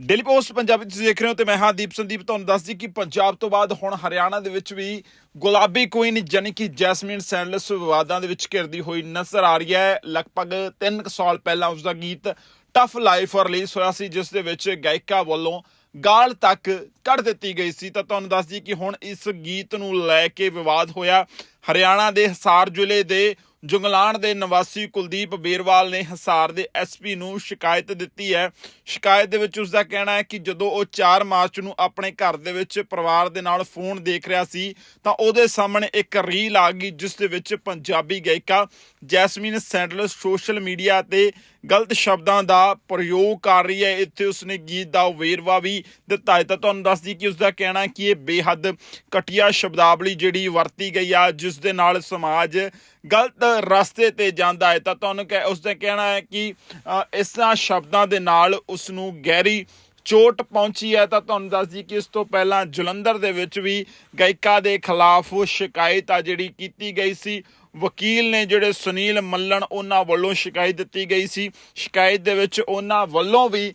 Daily post Punjabi ਤੁਸੀਂ ਦੇਖ ਰਹੇ ਹੋ ਤੇ ਮੈਂ ਹਾਂ ਦੀਪ ਸੰਦੀਪ ਤੁਹਾਨੂੰ ਦੱਸ ਦਈ ਕਿ ਪੰਜਾਬ ਤੋਂ ਬਾਅਦ ਹੁਣ ਹਰਿਆਣਾ ਦੇ ਵਿੱਚ ਵੀ ਗੁਲਾਬੀ ਕੁਈਨ ਯਾਨੀ ਕਿ ਜੈਸਮੀਨ ਸੈਂਡਲਸ ਵਿਵਾਦਾਂ ਦੇ ਵਿੱਚ ਘਿਰਦੀ ਹੋਈ ਨਜ਼ਰ ਆ ਰਹੀ ਹੈ। ਲਗਭਗ 3 ਸਾਲ ਪਹਿਲਾਂ ਉਸ ਦਾ ਗੀਤ ਟਫ ਲਾਈਫ ਰਿਲੀਜ਼ ਹੋਇਆ ਸੀ, ਜਿਸ ਦੇ ਵਿੱਚ ਗਾਇਕਾ ਵੱਲੋਂ ਗਾਲ ਤੱਕ ਕੱਢ ਦਿੱਤੀ ਗਈ ਸੀ। ਤਾਂ ਤੁਹਾਨੂੰ ਦੱਸ ਦਈ ਕਿ ਹੁਣ ਇਸ ਗੀਤ ਨੂੰ ਲੈ ਕੇ ਵਿਵਾਦ ਹੋਇਆ। ਹਰਿਆਣਾ ਦੇ ਹਸਾਰ ਜ਼ਿਲ੍ਹੇ ਦੇ ਜੁਗਲਾਨ ਦੇ ਨਿਵਾਸੀ ਕੁਲਦੀਪ ਬੇਰਵਾਲ ਨੇ ਹਸਾਰ ਦੇ ਐਸਪੀ ਨੂੰ ਸ਼ਿਕਾਇਤ ਦਿੱਤੀ ਹੈ। ਸ਼ਿਕਾਇਤ ਦੇ ਵਿੱਚ ਉਸ ਦਾ ਕਹਿਣਾ ਹੈ ਕਿ ਜਦੋਂ ਉਹ 4 ਮਾਰਚ ਨੂੰ ਆਪਣੇ ਘਰ ਦੇ ਵਿੱਚ ਪਰਿਵਾਰ ਦੇ ਨਾਲ ਫੋਨ ਦੇਖ ਰਿਹਾ ਸੀ, ਤਾਂ ਉਹਦੇ ਸਾਹਮਣੇ ਇੱਕ ਰੀਲ ਆ ਗਈ, ਜਿਸ ਦੇ ਵਿੱਚ ਪੰਜਾਬੀ ਗਾਇਕਾ ਜੈਸਮੀਨ ਸੈਂਡਲਰ ਸੋਸ਼ਲ ਮੀਡੀਆ ਤੇ ਗਲਤ ਸ਼ਬਦਾਂ ਦਾ ਪ੍ਰਯੋਗ ਕਰ ਰਹੀ ਹੈ। ਇੱਥੇ ਉਸਨੇ ਗੀਤ ਦਾ ਵੇਰਵਾ ਵੀ ਦਿੱਤਾ ਹੈ। ਤਾਂ ਤੁਹਾਨੂੰ ਦੱਸਦੀ ਕਿ ਉਸਦਾ ਕਹਿਣਾ ਕਿ ਇਹ ਬੇਹੱਦ ਘਟੀਆ ਸ਼ਬਦਾਵਲੀ ਜਿਹੜੀ ਵਰਤੀ ਗਈ ਆ ਜਿਸ ਦੇ ਨਾਲ ਸਮਾਜ ਗਲਤ ਰਸਤੇ ਤੇ ਜਾਂਦਾ ਹੈ। ਤਾਂ ਤੁਹਾਨੂੰ ਕਹਿ ਉਸਦਾ ਕਹਿਣਾ ਹੈ ਕਿ ਅ, ਇਸਾਂ ਸ਼ਬਦਾਂ ਦੇ ਨਾਲ ਉਸ ਨੂੰ ਗਹਿਰੀ ਚੋਟ ਪਹੁੰਚੀ ਹੈ। ਤਾਂ ਤੁਹਾਨੂੰ ਦੱਸ ਦਈਏ ਕਿ ਇਸ ਤੋਂ ਪਹਿਲਾਂ ਜਲੰਧਰ ਦੇ ਵਿੱਚ ਵੀ ਗਾਇਕਾ ਦੇ ਖਿਲਾਫ ਸ਼ਿਕਾਇਤ ਆ ਜਿਹੜੀ ਕੀਤੀ ਗਈ ਸੀ। ਵਕੀਲ ਨੇ ਜਿਹੜੇ ਸੁਨੀਲ ਮੱਲਣ ਉਹਨਾਂ ਵੱਲੋਂ ਸ਼ਿਕਾਇਤ ਦਿੱਤੀ ਗਈ ਸੀ। ਸ਼ਿਕਾਇਤ ਦੇ ਵਿੱਚ ਉਹਨਾਂ ਵੱਲੋਂ ਵੀ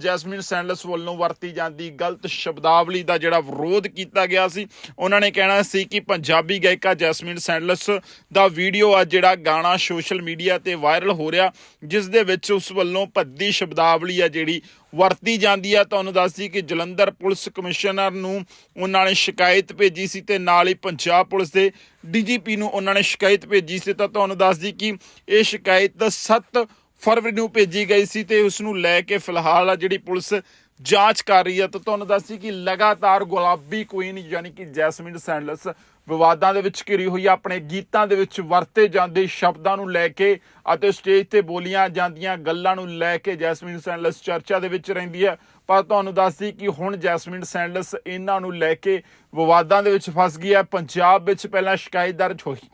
ਜੈਸਮਿਨ ਸੈਂਡਲਸ ਵੱਲੋਂ ਵਰਤੀ ਜਾਂਦੀ ਗਲਤ ਸ਼ਬਦਾਵਲੀ ਦਾ ਜਿਹੜਾ ਵਿਰੋਧ ਕੀਤਾ ਗਿਆ ਸੀ, ਉਹਨਾਂ ਨੇ ਕਹਿਣਾ ਸੀ ਕਿ ਪੰਜਾਬੀ ਗਾਇਕਾ ਜੈਸਮਿਨ ਸੈਂਡਲਸ ਦਾ ਵੀਡੀਓ ਆ ਜਿਹੜਾ ਗਾਣਾ ਸੋਸ਼ਲ ਮੀਡੀਆ ਤੇ ਵਾਇਰਲ ਹੋ ਰਿਹਾ, ਜਿਸ ਦੇ ਵਿੱਚ ਉਸ ਵੱਲੋਂ ਭੱਦੀ ਸ਼ਬਦਾਵਲੀ ਆ ਜਿਹੜੀ ਵਰਤੀ ਜਾਂਦੀ ਆ। ਤੁਹਾਨੂੰ ਦੱਸਦੀ ਕਿ ਜਲੰਧਰ ਪੁਲਿਸ ਕਮਿਸ਼ਨਰ ਨੂੰ ਉਹਨਾਂ ਨੇ ਸ਼ਿਕਾਇਤ ਭੇਜੀ ਸੀ ਤੇ ਨਾਲ ਹੀ ਪੰਜਾਬ ਪੁਲਿਸ ਦੇ ਡੀਜੀਪੀ ਨੂੰ ਉਹਨਾਂ ਨੇ ਸ਼ਿਕਾਇਤ ਭੇਜੀ ਸੀ। ਤਾਂ ਤੁਹਾਨੂੰ ਦੱਸਦੀ ਕਿ ਇਹ ਸ਼ਿਕਾਇਤ 7 ਫਰਵਰੀ ਨੂੰ ਭੇਜੀ ਗਈ ਸੀ ਤੇ ਉਸ ਨੂੰ ਲੈ ਕੇ ਫਿਲਹਾਲ ਜਿਹੜੀ ਪੁਲਿਸ ਜਾਂਚ ਕਰ ਰਹੀ ਹੈ ਤਾਂ ਤੁਹਾਨੂੰ ਦੱਸਦੀ ਕਿ ਲਗਾਤਾਰ ਗੁਲਾਬੀ ਕੁਈਨ ਯਾਨੀ ਕਿ ਜੈਸਮਿਨ ਸੈਂਡਲਸ ਵਿਵਾਦਾਂ ਦੇ ਵਿੱਚ ਘਿਰੀ ਹੋਈ ਆ, ਆਪਣੇ ਗੀਤਾਂ ਦੇ ਵਿੱਚ ਵਰਤੇ ਜਾਂਦੇ ਸ਼ਬਦਾਂ ਨੂੰ ਲੈ ਕੇ ਅਤੇ ਸਟੇਜ ਤੇ ਬੋਲੀਆਂ ਜਾਂਦੀਆਂ ਗੱਲਾਂ ਨੂੰ ਲੈ ਕੇ ਜੈਸਮਿਨ ਸੈਂਡਲਸ ਚਰਚਾ ਦੇ ਵਿੱਚ ਰਹਿੰਦੀ ਹੈ। ਪਰ ਤੁਹਾਨੂੰ ਦੱਸਦੀ ਕਿ ਹੁਣ ਜੈਸਮਿਨ ਸੈਂਡਲਸ ਇਹਨਾਂ ਨੂੰ ਲੈ ਕੇ ਵਿਵਾਦਾਂ ਦੇ ਵਿੱਚ ਫਸ ਗਈ ਹੈ। ਪੰਜਾਬ ਵਿੱਚ ਪਹਿਲਾਂ ਸ਼ਿਕਾਇਤ ਦਰਜ ਹੋਈ।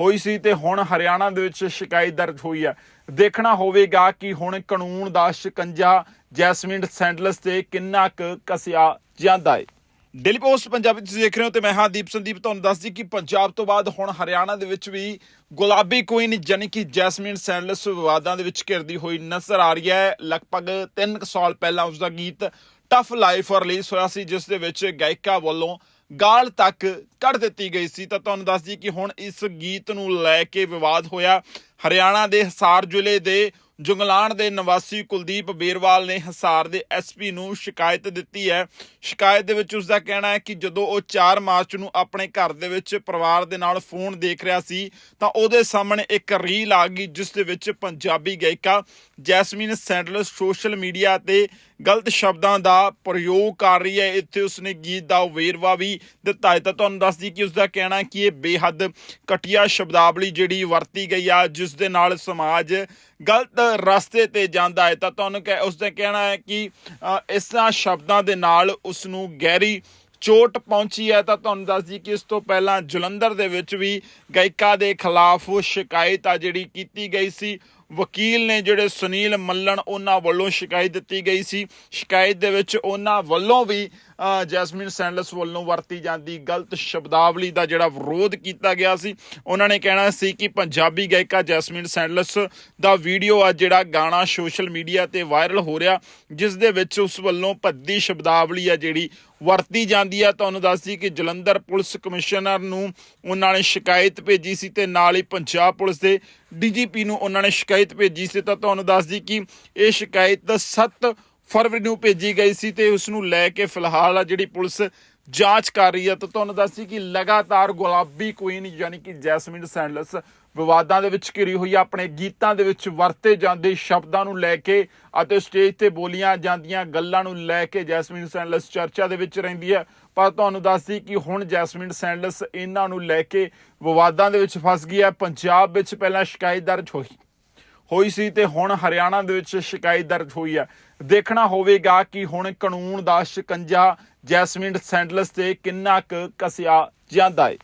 ਹੋਈ ਸੀ ਤੇ ਹੁਣ ਹਰਿਆਣਾ ਦੇ ਵਿੱਚ ਸ਼ਿਕਾਇਤ ਦਰਜ ਹੋਈ ਹੈ। ਦੇਖਣਾ ਹੋਵੇਗਾ ਕਿ ਹੁਣ ਕਾਨੂੰਨ ਦਾ ਸ਼ਿਕੰਜਾ ਜੈਸਮਿਨ ਸੈਂਡਲਸ ਤੇ ਕਿੰਨਾ ਕੁ ਕਸਿਆ ਜਾਂਦਾ ਹੈ ਡੇਲੀ ਪੋਸਟ ਪੰਜਾਬੀ ਤੁਸੀਂ ਦੇਖ ਰਹੇ ਹੋ ਤੇ ਮੈਂ ਹਾਂ ਦੀਪ ਸੰਦੀਪ ਤੁਹਾਨੂੰ ਦੱਸਦੀ ਕਿ ਪੰਜਾਬ ਤੋਂ ਬਾਅਦ ਹੁਣ ਹਰਿਆਣਾ ਦੇ ਵਿੱਚ ਵੀ ਗੁਲਾਬੀ ਕੁਈਨ ਯਾਨੀ ਕਿ ਜੈਸਮਿਨ ਸੈਂਡਲਸ ਵਿਵਾਦਾਂ ਦੇ ਵਿੱਚ ਘਿਰਦੀ ਹੋਈ ਨਜ਼ਰ ਆ ਰਹੀ ਹੈ। ਲਗਭਗ 3 ਸਾਲ ਪਹਿਲਾਂ ਉਸ ਦਾ ਗੀਤ ਟਫ ਲਾਈਫ ਰਿਲੀਜ਼ ਹੋਇਆ ਸੀ, ਜਿਸ ਦੇ ਵਿੱਚ ਗਾਇਕਾ ਵੱਲੋਂ ਗਾਲ ਤੱਕ ਕੱਢ ਦਿੱਤੀ ਗਈ ਸੀ। ਤਾਂ ਤੁਹਾਨੂੰ ਦੱਸ ਦਈਏ ਕਿ ਹੁਣ ਇਸ ਗੀਤ ਨੂੰ ਲੈ ਕੇ ਵਿਵਾਦ ਹੋਇਆ। ਹਰਿਆਣਾ ਦੇ ਹਿਸਾਰ ਜ਼ਿਲ੍ਹੇ ਦੇ ਜੁਗਲਾਨ ਦੇ ਨਿਵਾਸੀ ਕੁਲਦੀਪ ਬੇਰਵਾਲ ਨੇ ਹਿਸਾਰ ਦੇ ਐਸਪੀ ਨੂੰ ਸ਼ਿਕਾਇਤ ਦਿੱਤੀ ਹੈ। ਸ਼ਿਕਾਇਤ ਦੇ ਵਿੱਚ ਉਸ ਦਾ ਕਹਿਣਾ ਹੈ ਕਿ ਜਦੋਂ ਉਹ 4 ਮਾਰਚ ਨੂੰ ਆਪਣੇ ਘਰ ਦੇ ਵਿੱਚ ਪਰਿਵਾਰ ਦੇ ਨਾਲ ਫੋਨ ਦੇਖ ਰਿਹਾ ਸੀ, ਤਾਂ ਉਹਦੇ ਸਾਹਮਣੇ ਇੱਕ ਰੀਲ ਆ ਗਈ, ਜਿਸ ਦੇ ਵਿੱਚ ਪੰਜਾਬੀ ਗਾਇਕਾ ਜੈਸਮੀਨ ਸੈਂਡਲਰ ਸੋਸ਼ਲ ਮੀਡੀਆ ਤੇ ਗਲਤ ਸ਼ਬਦਾਂ ਦਾ ਪ੍ਰਯੋਗ ਕਰ ਰਹੀ ਹੈ। ਇੱਥੇ ਉਸਨੇ ਗੀਤ ਦਾ ਵੇਰਵਾ ਵੀ ਦਿੱਤਾ ਹੈ। ਤਾਂ ਤੁਹਾਨੂੰ ਦੱਸਦੀ ਕਿ ਉਸਦਾ ਕਹਿਣਾ ਕਿ ਇਹ ਬੇਹੱਦ ਘਟੀਆ ਸ਼ਬਦਾਵਲੀ ਜਿਹੜੀ ਵਰਤੀ ਗਈ ਆ ਜਿਸ ਦੇ ਨਾਲ ਸਮਾਜ ਗਲਤ ਰਸਤੇ ਤੇ ਜਾਂਦਾ ਹੈ। ਤਾਂ ਤੁਹਾਨੂੰ ਕਹਿ ਉਸਦਾ ਕਹਿਣਾ ਹੈ ਕਿ ਅ, ਇਸਾਂ ਸ਼ਬਦਾਂ ਦੇ ਨਾਲ ਉਸ ਨੂੰ ਗਹਿਰੀ ਚੋਟ ਪਹੁੰਚੀ ਹੈ। ਤਾਂ ਤੁਹਾਨੂੰ ਦੱਸ ਦਈਏ ਕਿ ਇਸ ਤੋਂ ਪਹਿਲਾਂ ਜਲੰਧਰ ਦੇ ਵਿੱਚ ਵੀ ਗਾਇਕਾ ਦੇ ਖਿਲਾਫ ਸ਼ਿਕਾਇਤ ਆ ਜਿਹੜੀ ਕੀਤੀ ਗਈ ਸੀ। ਵਕੀਲ ਨੇ ਜਿਹੜੇ ਸੁਨੀਲ ਮੱਲਣ ਉਹਨਾਂ ਵੱਲੋਂ ਸ਼ਿਕਾਇਤ ਦਿੱਤੀ ਗਈ ਸੀ। ਸ਼ਿਕਾਇਤ ਦੇ ਵਿੱਚ ਉਹਨਾਂ ਵੱਲੋਂ ਵੀ ਜੈਸਮਿਨ ਸੈਂਡਲਸ ਵੱਲੋਂ ਵਰਤੀ ਜਾਂਦੀ ਗਲਤ ਸ਼ਬਦਾਵਲੀ ਦਾ ਜਿਹੜਾ ਵਿਰੋਧ ਕੀਤਾ ਗਿਆ ਸੀ, ਉਹਨਾਂ ਨੇ ਕਹਿਣਾ ਸੀ ਕਿ ਪੰਜਾਬੀ ਗਾਇਕਾ ਜੈਸਮਿਨ ਸੈਂਡਲਸ ਦਾ ਵੀਡੀਓ ਆ ਜਿਹੜਾ ਗਾਣਾ ਸੋਸ਼ਲ ਮੀਡੀਆ ਤੇ ਵਾਇਰਲ ਹੋ ਰਿਹਾ, ਜਿਸ ਦੇ ਵਿੱਚ ਉਸ ਵੱਲੋਂ ਭੱਦੀ ਸ਼ਬਦਾਵਲੀ ਆ ਜਿਹੜੀ ਵਰਤੀ ਜਾਂਦੀ ਆ। ਤੁਹਾਨੂੰ ਦੱਸਦੀ ਕਿ ਜਲੰਧਰ ਪੁਲਿਸ ਕਮਿਸ਼ਨਰ ਨੂੰ ਉਹਨਾਂ ਨੇ ਸ਼ਿਕਾਇਤ ਭੇਜੀ ਸੀ ਤੇ ਨਾਲ ਹੀ ਪੰਜਾਬ ਪੁਲਿਸ ਦੇ ਡੀਜੀਪੀ ਨੂੰ ਉਹਨਾਂ ਨੇ ਸ਼ਿਕਾਇਤ ਭੇਜੀ ਸੀ। ਤਾਂ ਤੁਹਾਨੂੰ ਦੱਸਦੀ ਕਿ ਇਹ ਸ਼ਿਕਾਇਤ 7 ਫਰਵਰੀ ਨੂੰ ਭੇਜੀ ਗਈ ਸੀ ਤੇ ਉਸ ਨੂੰ ਲੈ ਕੇ ਫਿਲਹਾਲ ਆ ਜਿਹੜੀ ਪੁਲਿਸ ਜਾਂਚ ਕਰ ਰਹੀ ਹੈ ਤਾਂ ਤੁਹਾਨੂੰ ਦੱਸਦੀ ਕਿ ਲਗਾਤਾਰ ਗੁਲਾਬੀ ਕੁਈਨ ਯਾਨੀ ਕਿ ਜੈਸਮਿਨ ਸੈਂਡਲਸ ਵਿਵਾਦਾਂ ਦੇ ਵਿੱਚ ਘਿਰੀ ਹੋਈ ਆ, ਆਪਣੇ ਗੀਤਾਂ ਦੇ ਵਿੱਚ ਵਰਤੇ ਜਾਂਦੇ ਸ਼ਬਦਾਂ ਨੂੰ ਲੈ ਕੇ ਅਤੇ ਸਟੇਜ ਤੇ ਬੋਲੀਆਂ ਜਾਂਦੀਆਂ ਗੱਲਾਂ ਨੂੰ ਲੈ ਕੇ ਜੈਸਮਿਨ ਸੈਂਡਲਸ ਚਰਚਾ ਦੇ ਵਿੱਚ ਰਹਿੰਦੀ ਹੈ। ਪਰ ਤੁਹਾਨੂੰ ਦੱਸਦੀ ਕਿ ਹੁਣ ਜੈਸਮਿਨ ਸੈਂਡਲਸ ਇਹਨਾਂ ਨੂੰ ਲੈ ਕੇ ਵਿਵਾਦਾਂ ਦੇ ਵਿੱਚ ਫਸ ਗਈ ਹੈ। ਪੰਜਾਬ ਵਿੱਚ ਪਹਿਲਾਂ ਸ਼ਿਕਾਇਤ ਦਰਜ ਹੋਈ। ਹੋਈ ਸੀ ਤੇ ਹੁਣ ਹਰਿਆਣਾ ਦੇ ਵਿੱਚ ਸ਼ਿਕਾਇਤ ਦਰਜ ਹੋਈ ਹੈ। ਦੇਖਣਾ ਹੋਵੇਗਾ ਕਿ ਹੁਣ ਕਾਨੂੰਨ ਦਾ ਸ਼ਿਕੰਜਾ ਜੈਸਮਿਨ ਸੈਂਡਲਸ ਤੇ ਕਿੰਨਾ ਕੁ ਕਸਿਆ ਜਾਂਦਾ ਹੈ।